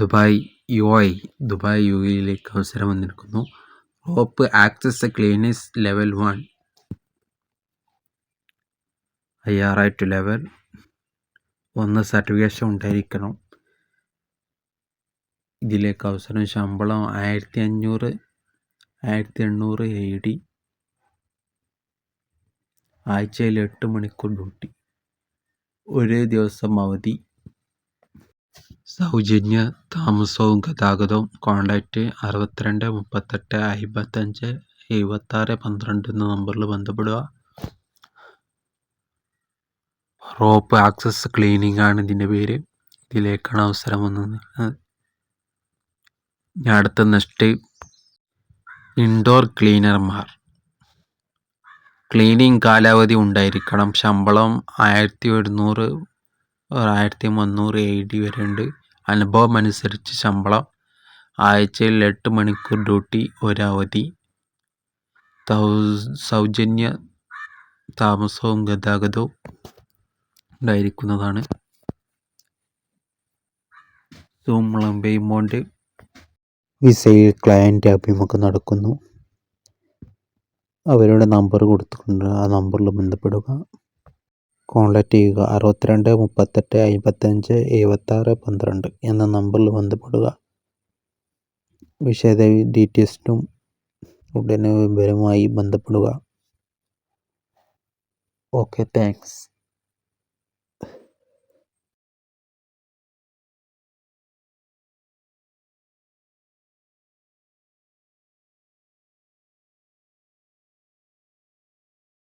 Dubai U I Dubai U എയിലേക്ക് അവസരം വന്നിരിക്കുന്നു. Rope access cleaners level one I R I two level ഒന്ന് certification ഉണ്ടായിരിക്കണം. ഇതിലേക്ക് അവസരം ശമ്പളം ആയിരത്തി അഞ്ഞൂറ് ആയിരത്തി എണ്ണൂറ് എ ഡി ആഴ്ചയിൽ എട്ട് മണിക്കൂർ ഡ്യൂട്ടി. ഒരേ ദിവസം അവധി. സൗജന്യ താമസവും ഗതാഗതവും കോൺടാക്റ്റ് അറുപത്തിരണ്ട് മുപ്പത്തെട്ട് അമ്പത്തഞ്ച് എഴുപത്താറ് പന്ത്രണ്ട് എന്ന നമ്പറിൽ ബന്ധപ്പെടുക. റോപ്പ് ആക്സസ് ക്ലീനിങ് ആണ് ഇതിന്റെ പേര്. ഇതിലേക്കാണ് അവസരം വന്നത്. ഇനി അടുത്ത നെക്സ്റ്റ് ഇൻഡോർ ക്ലീനർമാർ. ക്ലീനിങ് കാലാവധി ഉണ്ടായിരിക്കണം. ശമ്പളം ആയിരത്തി ഒരുന്നൂറ് ആയിരത്തി മുന്നൂറ് എ ഡി വരെ ഉണ്ട് അനുഭവം അനുസരിച്ച് ശമ്പളം ആഴ്ചയിൽ എട്ട് മണിക്കൂർ ഡ്യൂട്ടി ഒരവധി സൗജന്യ താമസവും ഗതാഗതവും ഉണ്ടായിരിക്കുന്നതാണ്. സൂം വിസയിൽ ക്ലയന്റ് അഭിമുഖം നടക്കുന്നു. അവരുടെ നമ്പർ കൊടുത്തിട്ടുണ്ട് ആ നമ്പറിൽ ബന്ധപ്പെടുക. കോൺടാക്റ്റ് ചെയ്യുക. അറുപത്തിരണ്ട് മുപ്പത്തെട്ട് അമ്പത്തഞ്ച് എഴുപത്താറ് പന്ത്രണ്ട് എന്ന നമ്പറിൽ ബന്ധപ്പെടുക. വിശദ ഡീറ്റെയിൽസിനും ഉടനെ വിവരമായി ബന്ധപ്പെടുക. Okay thanks.